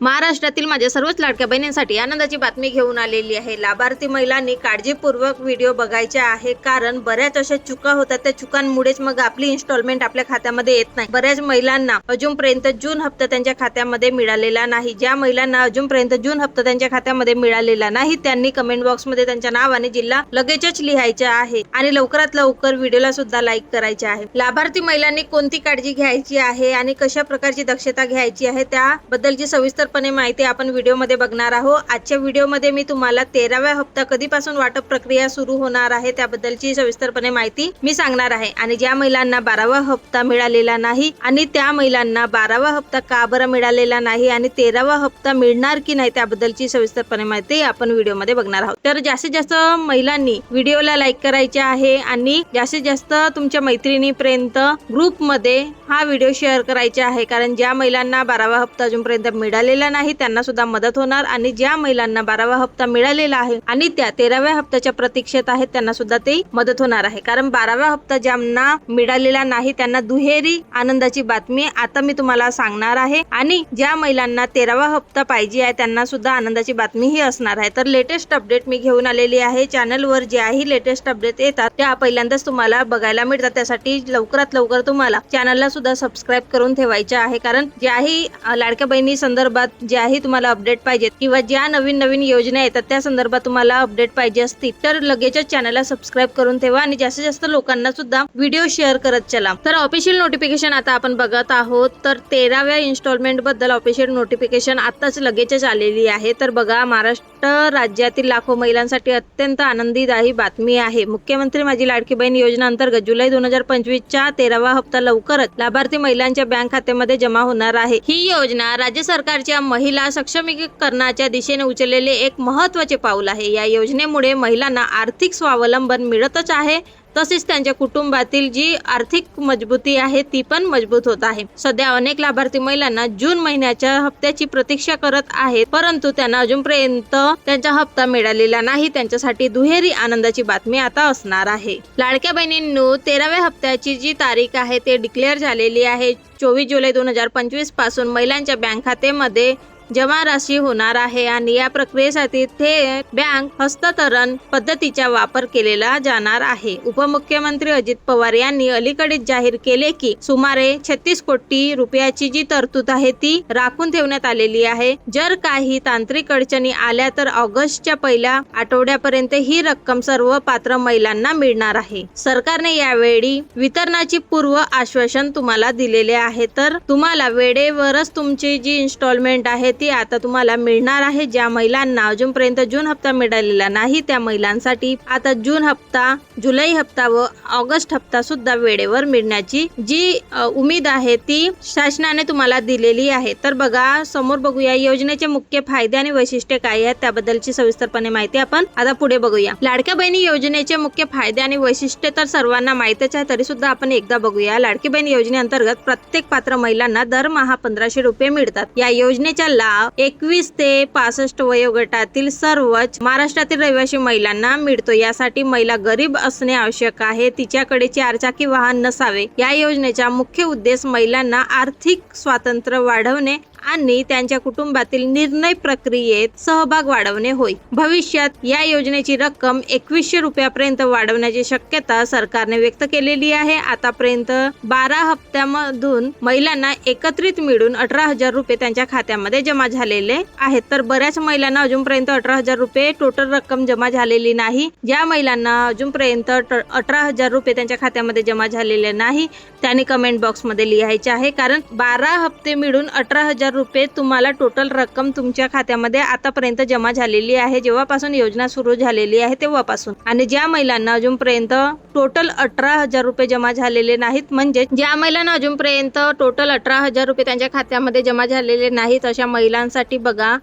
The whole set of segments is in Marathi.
महाराष्ट्रातील माझ्या सर्वच लाडक्या बहिणींसाठी आनंदाची बातमी घेऊन आलेली आहे. लाभार्थी महिलांनी काळजीपूर्वक व्हिडिओ बघायचे आहे कारण बऱ्याच अशा चुका होतात. त्या चुकांमुळेच मग आपली इन्स्टॉलमेंट आपल्या खात्यामध्ये येत नाही. बऱ्याच महिलांना अजूनपर्यंत जून हप्ता त्यांच्या खात्यामध्ये मिळालेला नाही. ज्या महिलांना अजूनपर्यंत जून हप्ता त्यांच्या खात्यामध्ये मिळालेला नाही त्यांनी कमेंट बॉक्समध्ये त्यांच्या नाव आणि जिल्हा लगेचच लिहायचे आहे आणि लवकरात लवकर व्हिडिओला सुद्धा लाईक करायचे आहे. लाभार्थी महिलांनी कोणती काळजी घ्यायची आहे आणि कशा प्रकारची दक्षता घ्यायची आहे त्याबद्दलची सविस्तरपणे माहिती आपण व्हिडिओमध्ये बघणार आहोत. आजच्या व्हिडिओमध्ये मी तुम्हाला तेराव्या हप्ता कधीपासून वाटप प्रक्रिया सुरू होणार आहे त्याबद्दलची सविस्तरपणे माहिती मी सांगणार आहे. आणि ज्या महिलांना बारावा हप्ता मिळालेला नाही आणि त्या महिलांना बारावा हप्ता का बरं मिळालेला नाही आणि तेरावा हप्ता मिळणार की नाही त्याबद्दलची सविस्तरपणे माहिती आपण व्हिडिओमध्ये बघणार आहोत. तर जास्तीत जास्त महिलांनी व्हिडिओला लाईक करायचे आहे आणि जास्तीत जास्त तुमच्या मैत्रिणीपर्यंत ग्रुपमध्ये हा व्हिडिओ शेअर करायचे आहे. कारण ज्या महिलांना बारावा हप्ता अजूनपर्यंत मिळालेला नाही त्यांना सुद्धा मदत होणार आणि ज्या महिलांना बारावा हप्ता मिळालेला आहे आणि त्या तेराव्या हप्त्याच्या प्रतीक्षेत आहेत त्यांना सुद्धा ते मदत होणार आहे. कारण बारावा हप्ता ज्यांना मिळालेला नाही त्यांना दुहेरी आनंदाची बातमी आता मी तुम्हाला सांगणार आहे. आणि ज्या महिलांना तेरावा हप्ता पाहिजे आहे त्यांना सुद्धा आनंदाची बातमी ही असणार आहे. तर लेटेस्ट अपडेट मी घेऊन आलेली आहे. चॅनलवर ज्याही लेटेस्ट अपडेट येतात त्या पहिल्यांदाच तुम्हाला बघायला मिळतात. त्यासाठी लवकरात लवकर तुम्हाला चॅनलला सुद्धा सबस्क्राईब करून ठेवायचे आहे. कारण ज्याही लाडक्या बहिणी संदर्भात ज्याही तुम्हाला अपडेट पाहिजेत किंवा ज्या नवीन नवीन योजना येतात त्या संदर्भात तुम्हाला अपडेट पाहिजे असतील तर लगेचच चॅनलला सबस्क्राईब करून ठेवा आणि जास्तीत जास्त लोकांना सुद्धा व्हिडिओ शेअर करत चला. तर ऑफिशियल नोटिफिकेशन आता आपण बघत आहोत तर तेराव्या इन्स्टॉलमेंटबद्दल ऑफिशियल नोटिफिकेशन आताच लगेचच आलेली आहे. तर बघा महाराष्ट्र राज्यातील लाखो महिलांसाठी अत्यंत आनंदीदायी बातमी आहे. मुख्यमंत्री माझी लाडकी बहीण योजना अंतर्गत जुलै दोन हजार पंचवीसच्या तेरावा हप्ता लवकरच लाभार्थी महिलांच्या बँक खात्यामध्ये जमा होणार आहे. ही योजना राज्य सरकारच्या महिला सक्षमीकरणाच्या दिशेने उचललेले एक महत्त्वाचे पाऊल आहे. या योजनेमुळे महिलांना आर्थिक स्वावलंबन मिळतच आहे. तसेच त्यांच्या कुटुंबातील जी आर्थिक मजबूती आहे ती पण मजबूत होत आहे. सध्या अनेक लाभार्थी महिलांना जून महिन्याच्या हप्त्याची प्रतीक्षा करत आहेत परंतु त्यांना अजूनपर्यंत त्यांचा हप्ता मिळालेला नाही. त्यांच्यासाठी दुहेरी आनंदाची बातमी आता असणार आहे. लाडक्या बहिणींनो तेराव्या हप्त्याची जी तारीख आहे ते डिक्लेअर झालेली आहे. चोवीस जुलै दोन हजार पंचवीसपासून महिलांच्या बँक खात्यामध्ये जमा राशी होणार आहे आणि या प्रक्रियेसाठी थेट बँक हस्तांतरण पद्धतीचा वापर केलेला जाणार आहे. उपमुख्यमंत्री अजित पवार यांनी अलीकडेच जाहीर केले की सुमारे छत्तीस कोटी रुपयाची जी तरतूद आहे ती राखून ठेवण्यात आलेली आहे. जर काही तांत्रिक अडचणी आल्या तर ऑगस्टच्या पहिल्या आठवड्यापर्यंत ही रक्कम सर्व पात्र महिलांना मिळणार आहे. सरकारने यावेळी वितरणाची पूर्व आश्वासन तुम्हाला दिलेले आहे. तर तुम्हाला वेळेवरच तुमची जी इन्स्टॉलमेंट आहे ती आता तुम्हाला मिळणार आहे. ज्या महिलांना अजूनपर्यंत जून हप्ता मिळालेला नाही त्या महिलांसाठी आता जून हप्ता जुलै हप्ता व ऑगस्ट हप्ता सुद्धा वेळेवर मिळण्याची जी उमेद आहे ती शासनाने तुम्हाला दिलेली आहे. तर बघा समोर बघूया. योजनेचे मुख्य फायदे आणि वैशिष्ट्ये काय आहेत त्याबद्दलची सविस्तरपणे माहिती आपण आता पुढे बघूया. लाडक्या बहिणी योजनेचे मुख्य फायदे आणि वैशिष्ट्ये तर सर्वांना माहितच आहे तरी सुद्धा आपण एकदा बघूया. लाडकी बहीण योजनेअंतर्गत प्रत्येक पात्र महिलांना दरमहा पंधराशे रुपये मिळतात. या योजनेचा महिला एकवीस ते पासष्ट वयोगटातील सर्वच महाराष्ट्रातील रहिवासी महिलांना मिळतो. यासाठी महिला गरीब असणे आवश्यक आहे. तिच्याकडे चारचाकी वाहन नसावे. या योजनेचा मुख्य उद्देश महिलांना आर्थिक स्वातंत्र्य वाढवणे आणि त्यांच्या कुटुंबातील निर्णय प्रक्रियेत सहभाग वाढवणे होय. भविष्यात या योजनेची रक्कम एकवीसशे रुपयापर्यंत वाढवण्याची शक्यता सरकारने व्यक्त केलेली आहे. आतापर्यंत बारा हप्त्यामधून महिलांना एकत्रित मिळून अठरा हजार रुपये त्यांच्या खात्यामध्ये जमा झालेले आहेत. तर बऱ्याच महिलांना अजूनपर्यंत अठरा हजार रुपये टोटल रक्कम जमा झालेली नाही. ज्या महिलांना अजूनपर्यंत अठरा हजार रुपये त्यांच्या खात्यामध्ये जमा झालेले नाही त्यांनी कमेंट बॉक्समध्ये लिहायचे आहे. कारण बारा हप्ते मिळून अठरा हजार रुपये तुम्हाला टोटल रक्कम तुमच्या खात्यामध्ये आतापर्यंत जमा झालेली आहे. जेव्हापासून योजना सुरू झालेली आहे तेव्हापासून. आणि ज्या महिलांना अजूनपर्यंत टोटल अठरा हजार रुपये जमा झालेले नाहीत म्हणजे ज्या महिलांना अजूनपर्यंत टोटल अठरा हजार रुपये त्यांच्या खात्यामध्ये जमा झालेले नाहीत अशा महिलांसाठी बघा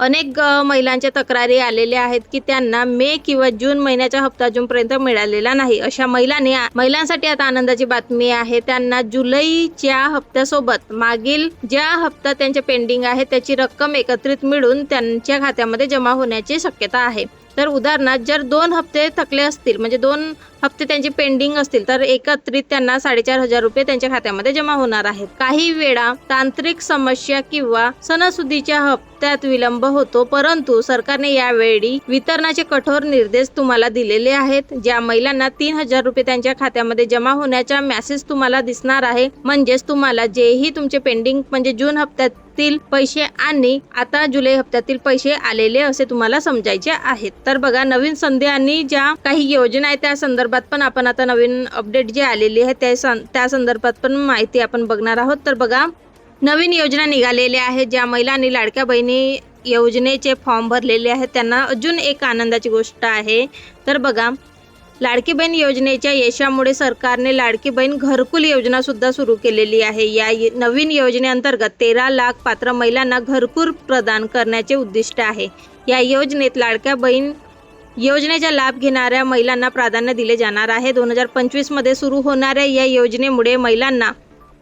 अनेक महिलांच्या तक्रारी आलेल्या आहेत की त्यांना मे किंवा जून महिन्याचा हप्ता अजूनपर्यंत मिळालेला नाही. अशा महिलांनी महिलांसाठी आता आनंदाची बातमी आहे. त्यांना जुलैच्या हप्त्यासोबत मागील ज्या हप्ता त्यांच्या पेंडिंग आहे त्याची रक्कम एकत्रित मिळून त्यांच्या खात्यामध्ये जमा होण्याची शक्यता आहे. तर उदाहरणार्थ जर दोन हप्ते थकले असतील म्हणजे दोन हप्ते त्यांचे पेंडिंग असतील तर एकत्रित त्यांना साडेचार हजार रुपये त्यांच्या खात्यामध्ये जमा होणार आहेत. काही वेळा तांत्रिक समस्या किंवा सणासुदीच्या हप्त्यात विलंब होतो परंतु सरकारने यावेळी वितरणाचे कठोर निर्देश तुम्हाला दिलेले आहेत. ज्या महिलांना तीन हजार रुपये त्यांच्या खात्यामध्ये जमा होण्याचा मेसेज तुम्हाला दिसणार आहे म्हणजेच तुम्हाला जेही तुमचे पेंडिंग म्हणजे जून हप्त्यातील पैसे आणि आता जुलै हप्त्यातील पैसे आलेले असे तुम्हाला समजायचे आहेत. तर बघा नवीन संधी आणि ज्या काही योजना आहेत त्या संदर्भात पण आपण आता नवीन अपडेट जे आलेली आहे त्या सं- त्या संदर्भात पण माहिती आपण बघणार आहोत. तर बघा नवीन योजना निघालेल्या आहेत ज्या महिलांनी लाडक्या बहिणी योजनेचे फॉर्म भरलेले आहेत. त्यांना अजून एक आनंदाची गोष्ट आहे. तर बघा लाडकी बहीण योजनेच्या यशामुळे सरकारने लाडकी बहीण घरकुल योजना सुद्धा सुरू केलेली आहे. या नवीन योजनेअंतर्गत तेरा लाख पात्र महिलांना घरकुल प्रदान करण्याचे उद्दिष्ट आहे. या योजनेत लाडक्या बहीण योजनेचा लाभ घेणाऱ्या महिलांना प्राधान्य दिले जाणार आहे. दोन हजार पंचवीसमध्ये सुरू होणाऱ्या या योजनेमुळे महिलांना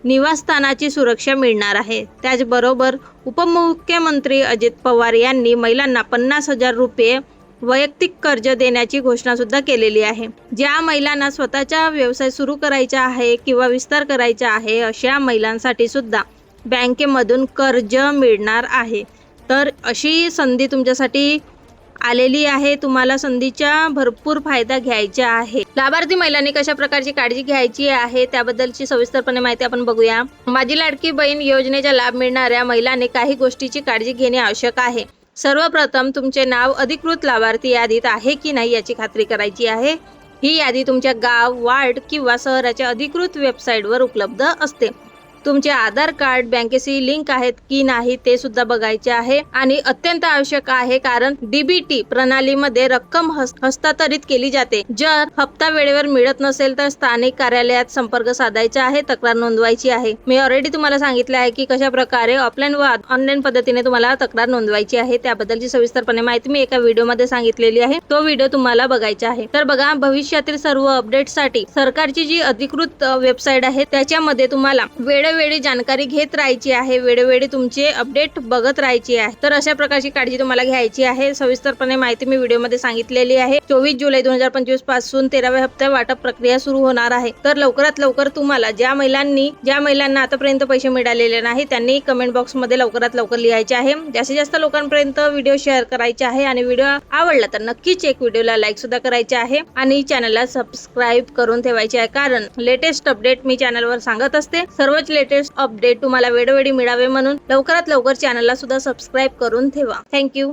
निवासस्थानाची सुरक्षा मिळणार आहे. त्याचबरोबर उपमुख्यमंत्री अजित पवार यांनी महिलांना पन्नास हजार रुपये वैयक्तिक कर्ज देण्याची घोषणासुद्धा केलेली आहे. ज्या महिलांना स्वतःचा व्यवसाय सुरू करायचा आहे किंवा विस्तार करायचा आहे अशा महिलांसाठी सुद्धा बँकेमधून कर्ज मिळणार आहे. तर अशी संधी तुमच्यासाठी आलेली आहे. तुम्हाला संधीचा भरपूर फायदा घ्यायचा आहे. लाभार्थी महिलांनी कशा प्रकारची काळजी घ्यायची आहे त्याबद्दलची सविस्तरपणे माहिती आपण बघूया. माझी लाडकी बहीण योजनेचा लाभ मिळणाऱ्या महिलांनी काही गोष्टीची काळजी घेणे आवश्यक आहे. सर्वप्रथम तुमचे नाव अधिकृत लाभार्थी यादीत आहे की नाही याची खात्री करायची आहे. ही यादी तुमच्या गाव वार्ड किंवा शहराच्या अधिकृत वेबसाईटवर उपलब्ध असते. तुमचे आधार कार्ड बँकेशी लिंक आहेत की नाही ते सुद्धा बघायचे आहे आणि अत्यंत आवश्यक आहे कारण डीबीटी प्रणालीमध्ये रक्कम हस्तांतरित केली जाते. जर हप्ता वेळेवर मिळत नसेल तर स्थानिक कार्यालयात संपर्क साधायचा आहे तक्रार नोंदवायची आहे. मी ऑलरेडी तुम्हाला सांगितले आहे की कशा प्रकारे ऑफलाईन व ऑनलाईन पद्धतीने तुम्हाला तक्रार नोंदवायची आहे. त्याबद्दलची सविस्तरपणे माहिती मी एका व्हिडिओमध्ये सांगितलेली आहे. तो व्हिडिओ तुम्हाला बघायचा आहे. तर बघा भविष्यातील सर्व अपडेटसाठी सरकारची जी अधिकृत वेबसाईट आहे त्याच्यामध्ये तुम्हाला वेळे वेळोवेळी जानकारी घेत राहायची आहे वेळोवेळी तुमचे अपडेट बघत राहायची आहे. तर अशा प्रकारची काळजी तुम्हाला घ्यायची आहे. सविस्तरपणे माहिती मी व्हिडिओमध्ये सांगितलेली आहे. चोवीस जुलै दोन हजार पंचवीसपासून तेराव्या हप्त्या वाटप प्रक्रिया सुरू होणार आहे. तर लवकरात लवकर तुम्हाला ज्या महिलांनी ज्या महिलांना आतापर्यंत पैसे मिळालेले नाही त्यांनी कमेंट बॉक्समध्ये लवकरात लवकर लिहायचे आहे. जास्तीत जास्त लोकांपर्यंत व्हिडिओ शेअर करायचे आहे आणि व्हिडिओ आवडला तर नक्कीच एक व्हिडिओला लाईक सुद्धा करायचे आहे आणि चॅनलला सबस्क्राईब करून ठेवायचे आहे. कारण लेटेस्ट अपडेट मी चॅनलवर सांगत असते. सर्वच लेटेस्ट अपडेट तुम्हाला वेळोवेळी मिळावे म्हणून लवकरात लवकर चॅनलला सुद्धा सबस्क्राईब करून ठेवा. थँक्यू